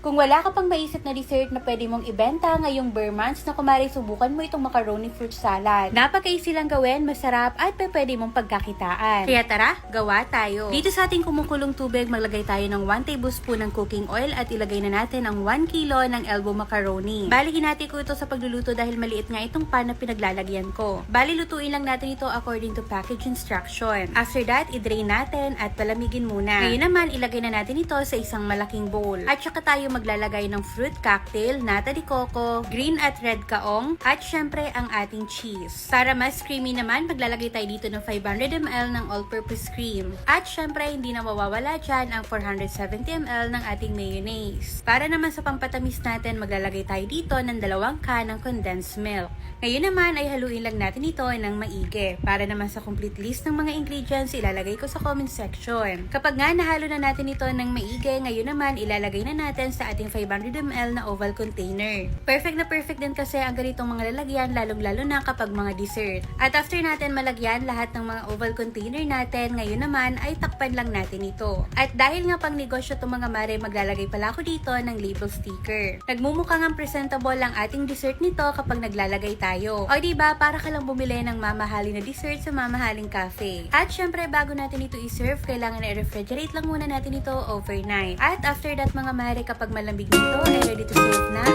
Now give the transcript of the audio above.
Kung wala ka pang maisip na dessert na pwede mong ibenta ngayong bare months na kumari subukan mo itong macaroni fruit salad. Napaka-easy lang gawin, masarap at pwede mong pagkakitaan. Kaya tara, gawa tayo. Dito sa ating kumukulong tubig, maglagay tayo ng 1 tablespoon ng cooking oil at ilagay na natin ang 1 kilo ng elbow macaroni. Bali, hinati ko ito sa pagluluto dahil maliit nga itong pan na pinaglalagyan ko. Bali, lutuin lang natin ito according to package instruction. After that, i-drain natin at palamigin muna. Ngayon naman, ilagay na natin ito sa isang malaking bowl. At saka tayo maglalagay ng fruit cocktail, nata de coco, green at red kaong, at syempre ang ating cheese. Para mas creamy naman, maglalagay tayo dito ng 500 ml ng all-purpose cream. At syempre, hindi na mawawala dyan ang 470 ml ng ating mayonnaise. Para naman sa pampatamis natin, maglalagay tayo dito ng dalawang can ng condensed milk. Ngayon naman ay haluin lang natin ito ng maigi. Para naman sa complete list ng mga ingredients, ilalagay ko sa comment section. Kapag nga nahalo na natin ito ng maigi, ngayon naman ilalagay na natin sa ating 500 ml na oval container. Perfect na perfect din kasi ang ganitong mga lalagyan, lalong-lalo na kapag mga dessert. At after natin malagyan lahat ng mga oval container natin, ngayon naman ay takpan lang natin ito. At dahil nga pang negosyo itong mga mare, maglalagay pala ako dito ng label sticker. Nagmumukhang ang presentable ang ating dessert nito kapag naglalagay tayo. O diba, para ka lang bumili ng mamahaling na dessert sa mamahaling cafe. At syempre, bago natin ito i-serve, kailangan i-refrigerate lang muna natin ito overnight. At after that mga mare, kapag malambig nito, ay ready to serve na